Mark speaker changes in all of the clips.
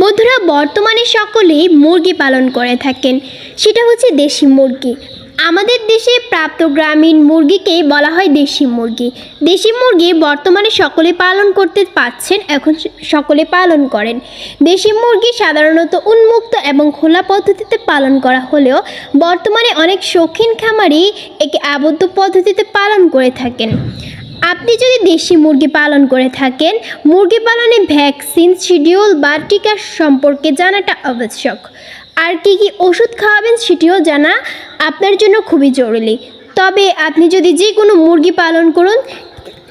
Speaker 1: বন্ধুরা বর্তমানে সকলেই মুরগি পালন করে থাকেন। সেটা হচ্ছে দেশি মুরগি। আমাদের দেশে প্রাপ্ত গ্রামীণ মুরগিকেই বলা হয় দেশি মুরগি। দেশি মুরগি বর্তমানে সকলে পালন করতে পাচ্ছেন এখন সকলে পালন করেন। দেশি মুরগি সাধারণত উন্মুক্ত এবং খোলা পদ্ধতিতে পালন করা হলেও বর্তমানে অনেক শৌখিন খামারি একে আবদ্ধ পদ্ধতিতে পালন করে থাকেন। আপনি যদি দেশি মুরগি পালন করে থাকেন, মুরগি পালনে ভ্যাকসিন, শিডিউল বা টিকা সম্পর্কে জানাটা আবশ্যক। আর কি কি ওষুধ খাওয়াবেন সেটিও জানা আপনার জন্য খুবই জরুরি। তবে আপনি যদি যে কোনো মুরগি পালন করুন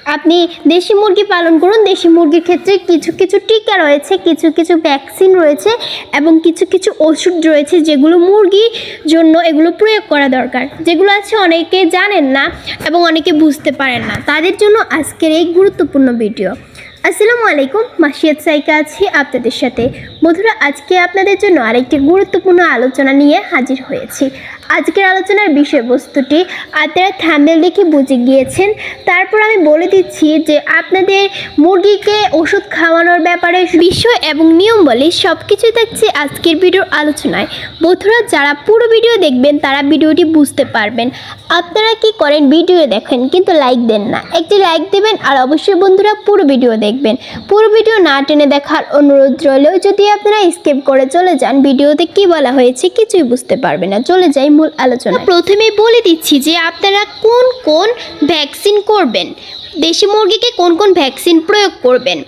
Speaker 1: আপনি দেশি মুরগি পালন করুন। দেশি মুরগির ক্ষেত্রে কিছু কিছু টিকা রয়েছে, কিছু কিছু ভ্যাকসিন রয়েছে এবং কিছু কিছু ওষুধ রয়েছে যেগুলো মুরগির জন্য এগুলো প্রয়োগ করা দরকার। যেগুলো আছে অনেকে জানেন না এবং অনেকে বুঝতে পারেন না। তাদের জন্য আজকের এই গুরুত্বপূর্ণ ভিডিও। আসসালামু আলাইকুম, মাসিয়াত সাইকা আছি আপনাদের সাথে। বন্ধুরা, আজকে আপনাদের জন্য আরেকটি গুরুত্বপূর্ণ আলোচনা নিয়ে হাজির হয়েছি। আজকের আলোচনার বিষয়বস্তুটি আপনারা থাম্বেল দেখে বুঝে গিয়েছেন। তারপর আমি বলে দিচ্ছি যে আপনাদের মুরগিকে ওষুধ খাওয়ানোর ব্যাপারে বিষয় এবং নিয়ম বলে সব কিছুই থাকছে আজকের ভিডিওর আলোচনায়। বন্ধুরা, যারা পুরো ভিডিও দেখবেন, তারা ভিডিওটি বুঝতে পারবেন। আপনারা কি করেন? ভিডিও দেখেন, কিন্তু লাইক দেন না। একটি লাইক দেবেন আর অবশ্যই বন্ধুরা পুরো ভিডিও দেখবেন। পুরো ভিডিও না টেনে দেখার অনুরোধ রইলেও যদি আপনারা স্কিপ করে চলে যান, ভিডিওতে কি বলা হয়েছে কিছুই বুঝতে পারবে না। চলে যাই মূল আলোচনা প্রথমে বলে দিচ্ছি যে আপনারা কোন কোন ভ্যাকসিন করবেন? দেশি মুরগিকে কোন কোন ভ্যাকসিন প্রয়োগ করবেন?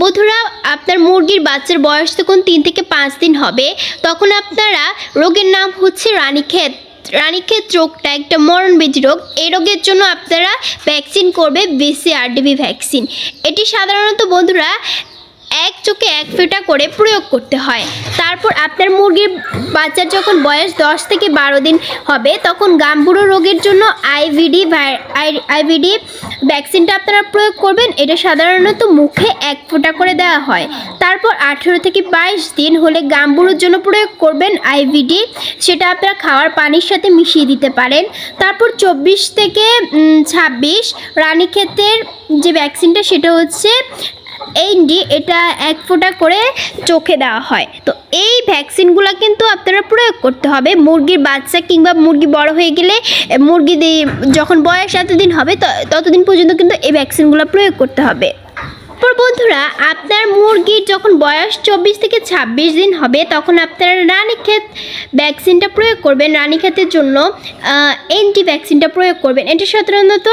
Speaker 1: বধুরা আপনার মুরগির বাচ্চার বয়স যখন তিন থেকে পাঁচ দিন হবে, তখন আপনারা রোগের নাম হচ্ছে রানীক্ষেত। রানীক্ষেত রোগটা একটা মরণবেদী রোগ। এই রোগের জন্য আপনারা ভ্যাকসিন করবে, বিসিআরডিবি ভ্যাকসিন। এটি সাধারণত বন্ধুরা এক চোখে এক ফোঁটা করে প্রয়োগ করতে হয়। তারপর আপনার মুরগির বাচ্চার যখন বয়স দশ থেকে বারো দিন হবে, তখন গাম্বুড়ো রোগের জন্য আইভিডি আইভিডি ভ্যাকসিনটা আপনারা প্রয়োগ করবেন। এটা সাধারণত মুখে এক ফোঁটা করে দেওয়া হয়। তারপর আঠেরো থেকে বাইশ দিন হলে গাম্বুড়োর জন্য প্রয়োগ করবেন আইভিডি সেটা আপনারা খাওয়ার পানির সাথে মিশিয়ে দিতে পারেন। তারপর চব্বিশ থেকে ছাব্বিশ রানীক্ষেতের যে ভ্যাকসিনটা সেটা হচ্ছে এইনডি এটা এক ফোঁটা করে চোখে দেওয়া হয়। তো এই ভ্যাকসিনগুলো কিন্তু আপনারা প্রয়োগ করতে হবে। মুরগির বাচ্চা কিংবা মুরগি বড় হয়ে গেলে মুরগি যখন বয়স এতদিন হবে ততদিন পর্যন্ত কিন্তু এই ভ্যাকসিনগুলো প্রয়োগ করতে হবে। তারপর বন্ধুরা, আপনার মুরগির যখন বয়স চব্বিশ থেকে ছাব্বিশ দিন হবে, তখন আপনারা রানীক্ষেত ভ্যাকসিনটা প্রয়োগ করবেন। রানীক্ষেতের জন্য এন্টি ভ্যাকসিনটা প্রয়োগ করবেন। এটা সাধারণত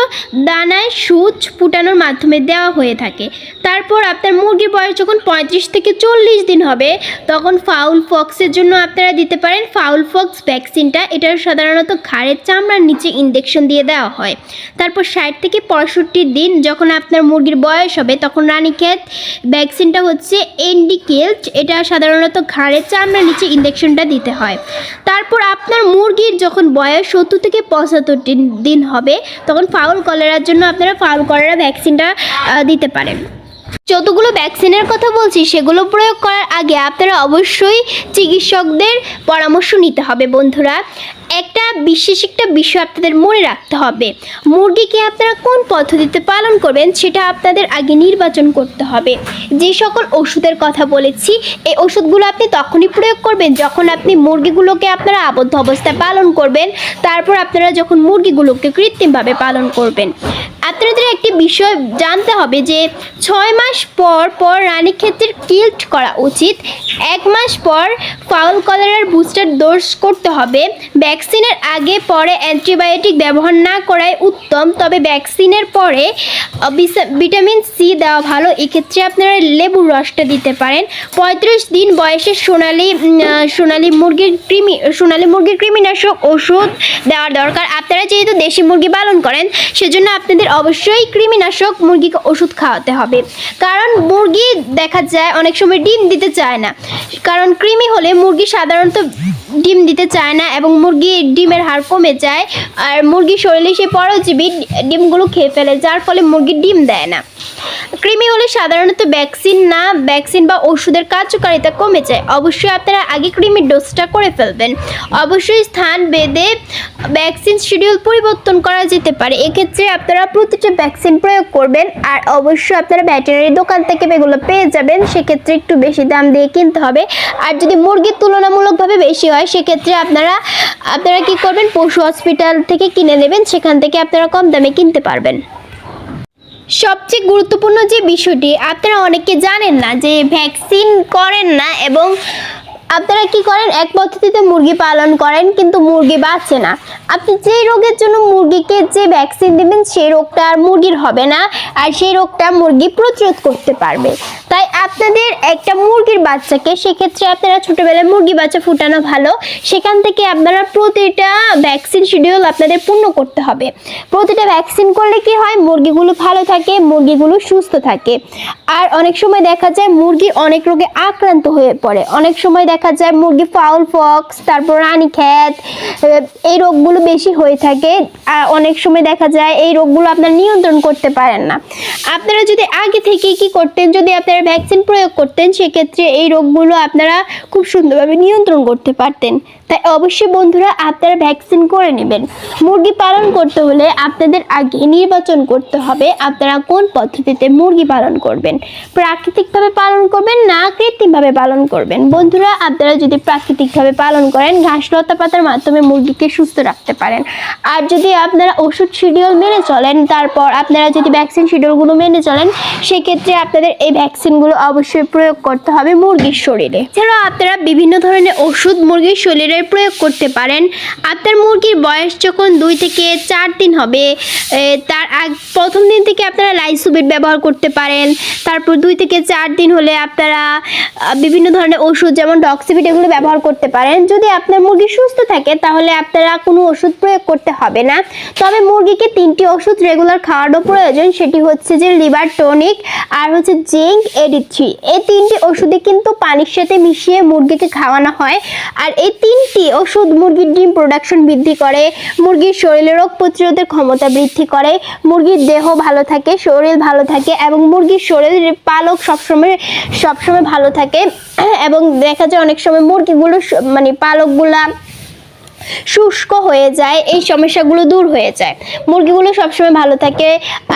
Speaker 1: দানায় সুচ ফুটানোর মাধ্যমে দেওয়া হয়ে থাকে। তারপর আপনার মুরগির বয়স যখন পঁয়ত্রিশ থেকে চল্লিশ দিন হবে, তখন ফাউল ফক্সের জন্য আপনারা দিতে পারেন ফাউল ফক্স ভ্যাকসিনটা এটা সাধারণত ঘাড়ের চামড়ার নিচে ইনজেকশন দিয়ে দেওয়া হয়। তারপর ষাট থেকে পঁয়ষট্টি দিন যখন আপনার মুরগির বয়স হবে, তখন রানীক্ষেত। ভ্যাকসিনটা হচ্ছে এন্ডিকেলড এটা সাধারণত ঘাড়ে চামড়ার নিচে ইনজেকশনটা দিতে হয়। তারপর আপনার মুরগির যখন বয়স সত্তর থেকে পঁচাত্তর দিন হবে, তখন ফাউল কলেরার জন্য আপনারা ফাউল কলেরা ভ্যাকসিনটা দিতে পারেন। যতগুলো ভ্যাকসিনের কথা বলছি, সেগুলো প্রয়োগ করার আগে আপনারা অবশ্যই চিকিৎসকদের পরামর্শ নিতে হবে, বন্ধুরা। একটা বিশেষ একটা বিষয় আপনাদের মনে রাখতে হবে। মুরগিকে আপনারা কোন পদ্ধতিতে পালন করবেন সেটা আপনাদের আগে নির্বাচন করতে হবে। যে সকল ওষুধের কথা বলেছি, এই ওষুধগুলো আপনি তখনই প্রয়োগ করবেন যখন আপনি মুরগিগুলোকে আপনারা আবদ্ধ অবস্থায় পালন করবেন, তারপর আপনারা যখন মুরগিগুলোকে কৃত্রিমভাবে পালন করবেন। আপনাদের একটি বিষয় জানতে হবে যে, ছয় মাস পর পর রানীক্ষেত্রের কিল্ট করা উচিত। এক মাস পর ফাউল কলারের বুস্টার ডোজ করতে হবে ভ্যাকসিনের আগে পরে অ্যান্টিবায়োটিক ব্যবহার না করাই উত্তম, তবে ভ্যাকসিনের পরে ভিটামিন সি দেওয়া ভালো। এক্ষেত্রে আপনারা লেবুর রসটা দিতে পারেন। পঁয়ত্রিশ দিন বয়সে সোনালি সোনালি মুরগির কৃমি, সোনালি মুরগির কৃমিনাশক ওষুধ দেওয়ার দরকার। আপনারা যেহেতু দেশি মুরগি পালন করেন, সেজন্য আপনাদের অবশ্যই কৃমিনাশক মুরগিকে ওষুধ খাওয়াতে হবে। কারণ মুরগি দেখা যায়, অনেক সময় ডিম দিতে চায় না। কারণ কৃমি হলে মুরগি সাধারণত ডিম দিতে চায় না এবং মুরগির ডিমের হার কমে যায় আর মুরগির শরীরে সে পরজীবী ডিমগুলো খেয়ে ফেলে, যার ফলে মুরগির ডিম দেয় না। কৃমি হলে সাধারণত ভ্যাকসিন না, ভ্যাকসিন বা ওষুধের কার্যকারিতা কমে যায়। অবশ্যই আপনারা আগে কৃমির ডোজটা করে ফেলবেন। অবশ্যই স্থান বেঁধে ভ্যাকসিন শিডিউল পরিবর্তন করা যেতে পারে। এক্ষেত্রে আপনারা প্রতিটা ভ্যাকসিন প্রয়োগ করবেন আর অবশ্যই আপনারা ভেটেরিনারি দোকান থেকে এগুলো পেয়ে যাবেন। সেক্ষেত্রে একটু বেশি দাম দিয়ে কিনতে হবে। আর যদি মুরগির তুলনামূলকভাবে বেশি হয়, সেক্ষেত্রে আপনারা আপনারা কি করবেন? পশু হসপিটাল থেকে কিনে নেবেন। সেখান থেকে আপনারা কম দামে কিনতে পারবেন। সবচেয়ে গুরুত্বপূর্ণ যে বিষয়টি আপনারা অনেকে জানেন না যে ভ্যাকসিন করেন না এবং আপনারা কি করেন? এক পদ্ধতিতে মুরগি পালন করেন, কিন্তু মুরগি বাঁচে না। আপনি যে রোগের জন্য মুরগিকে যে ভ্যাকসিন দেবেন, সেই রোগটা আর মুরগির হবে না, আর সেই রোগটা মুরগি প্রতিরোধ করতে পারবে। তাই আপনাদের একটা মুরগির বাচ্চাকে, সেক্ষেত্রে আপনারা ছোটোবেলায় মুরগি বাচ্চা ফুটানো ভালো, সেখান থেকে আপনারা প্রতিটা ভ্যাকসিন শিডিউল আপনাদের পূর্ণ করতে হবে। প্রতিটা ভ্যাকসিন করলে কি হয়? মুরগিগুলো ভালো থাকে, মুরগিগুলো সুস্থ থাকে। আর অনেক সময় দেখা যায়, মুরগি অনেক রোগে আক্রান্ত হয়ে পড়ে। অনেক সময় দেখা যায় মুরগি, ফাউল, ফক্স, তারপর রানী খ্যাত এই রোগগুলো বেশি হয়ে থাকে। অনেক সময় দেখা যায় এই রোগগুলো আপনারা নিয়ন্ত্রণ করতে পারেন না। আপনারা যদি আগে থেকে কি করতেন, যদি আপনারা ভ্যাকসিন প্রয়োগ করতেন, সেক্ষেত্রে এই রোগগুলো আপনারা খুব সুন্দরভাবে নিয়ন্ত্রণ করতে পারতেন। তাই অবশ্যই বন্ধুরা আপনারা ভ্যাকসিন করে নেবেন। মুরগি পালন করতে হলে আপনাদের আগে নির্বাচন করতে হবে, আপনারা কোন পদ্ধতিতে মুরগি পালন করবেন। প্রাকৃতিকভাবে পালন করবেন কৃত্রিমভাবে পালন করবেন। বন্ধুরা, আপনারা যদি প্রাকৃতিকভাবে পালন করেন ঘাস লতা পাতার মাধ্যমে মুরগিকে সুস্থ রাখতে পারেন। আর যদি আপনারা ওষুধ শিডিউল মেনে চলেন, তারপর আপনারা যদি ভ্যাকসিন শিডিউলগুলো মেনে চলেন, সেক্ষেত্রে আপনাদের এই ভ্যাকসিনগুলো অবশ্যই প্রয়োগ করতে হবে মুরগির শরীরে। এছাড়াও আপনারা বিভিন্ন ধরনের ওষুধ মুরগির শরীরে প্রয়োগ করতে পারেন। আপনার মুরগির বয়স যখন দুই থেকে চার দিন হবে তার আগ, প্রথম দিন থেকে আপনারা লাইসোবিট ব্যবহার করতে পারেন। তারপর দুই থেকে চার দিন হলে আপনারা বিভিন্ন ধরনের ওষুধ, যেমন ডক্সিবিট এগুলো ব্যবহার করতে পারেন। যদি আপনার মুরগি সুস্থ থাকে, তাহলে আপনারা কোনো ওষুধ প্রয়োগ করতে হবে না। তবে মুরগিকে তিনটি ওষুধ রেগুলার খাওয়ানো প্রয়োজন, সেটি হচ্ছে যে লিভার টনিক আর হচ্ছে জিঙ্ক এডি থ্রি। এই তিনটি ওষুধে কিন্তু পানির সাথে মিশিয়ে মুরগিকে খাওয়ানো হয়। আর এই তিনটি ওষুধ মুরগির ডিম প্রোডাকশন বৃদ্ধি করে, মুরগির শরীরে রোগ প্রতিরোধের ক্ষমতা বৃদ্ধি করে, মুরগির দেহ ভালো থাকে, শরীর ভালো থাকে এবং মুরগির শরীরের পালক সবসময় সবসময় ভালো থাকে। এবং দেখা যায় অনেক সময় মুরগিগুলো মানে পালকগুলা শুষ্ক হয়ে যায়, এই সমস্যাগুলো দূর হয়ে যায়। মুরগিগুলো সবসময় ভালো থাকে।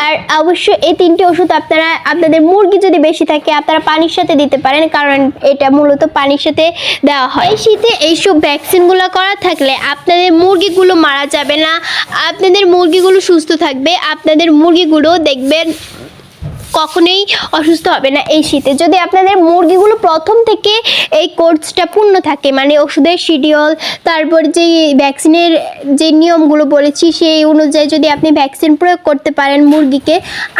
Speaker 1: আর অবশ্যই এই তিনটি ওষুধ আপনারা, আপনাদের মুরগি যদি বেশি থাকে, আপনারা পানির সাথে দিতে পারেন, কারণ এটা মূলত পানির সাথে দেওয়া হয়। শীতে এইসব ভ্যাকসিনগুলো করা থাকলে আপনাদের মুরগিগুলো মারা যাবে না। আপনাদের মুরগিগুলো সুস্থ থাকবে, আপনাদের মুরগিগুলো দেখবেন কখনোই অসুস্থ হবে না এই শীতে। যদি আপনাদের মুরগিগুলো প্রথম থেকে এই কোর্সটা পূর্ণ থাকে মানে ওষুধের শিডিউল তারপর যে ভ্যাকসিনের যে নিয়মগুলো বলেছি, সেই অনুযায়ী যদি আপনি ভ্যাকসিন প্রয়োগ করতে পারেন মুরগিকে,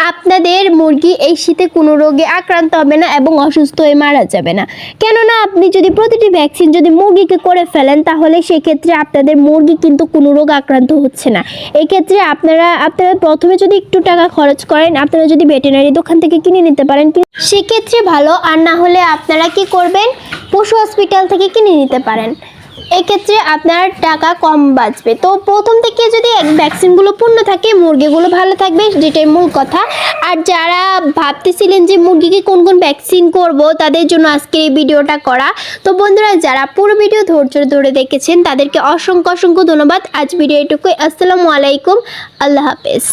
Speaker 1: আপনাদের মুরগি এই শীতে কোনো রোগে আক্রান্ত হবে না এবং অসুস্থ হয়ে মারা যাবে না। কেননা আপনি যদি প্রতিটি ভ্যাকসিন যদি মুরগিকে করে ফেলেন, তাহলে সেক্ষেত্রে আপনাদের মুরগি কিন্তু কোনো রোগ আক্রান্ত হচ্ছে না। এক্ষেত্রে আপনারা আপনারা প্রথমে যদি একটু টাকা খরচ করেন, আপনারা যদি ভেটেরিনারি দোকান থেকে কিনে নিতে পারেন সেক্ষেত্রে ভালো, আর না হলে আপনারা কি করবেন? পশু হসপিটাল থেকে কিনে নিতে পারেন। এক্ষেত্রে আপনার টাকা কম বাঁচবে। তো প্রথম থেকে যদি ভ্যাকসিনগুলো পূর্ণ থাকে, মুরগিগুলো ভালো থাকবে, যেটাই মূল কথা। আর যারা ভাবতেছিলেন যে মুরগিকে কোন কোন ভ্যাকসিন করব, তাদের জন্য আজকে এই ভিডিওটা করা। তো বন্ধুরা, যারা পুরো ভিডিও ধৈর্য ধরে দেখেছেন, তাদেরকে অসংখ্য অসংখ্য ধন্যবাদ। আজ ভিডিও এটুকুই। আসসালামু আলাইকুম। আল্লাহ হাফেজ।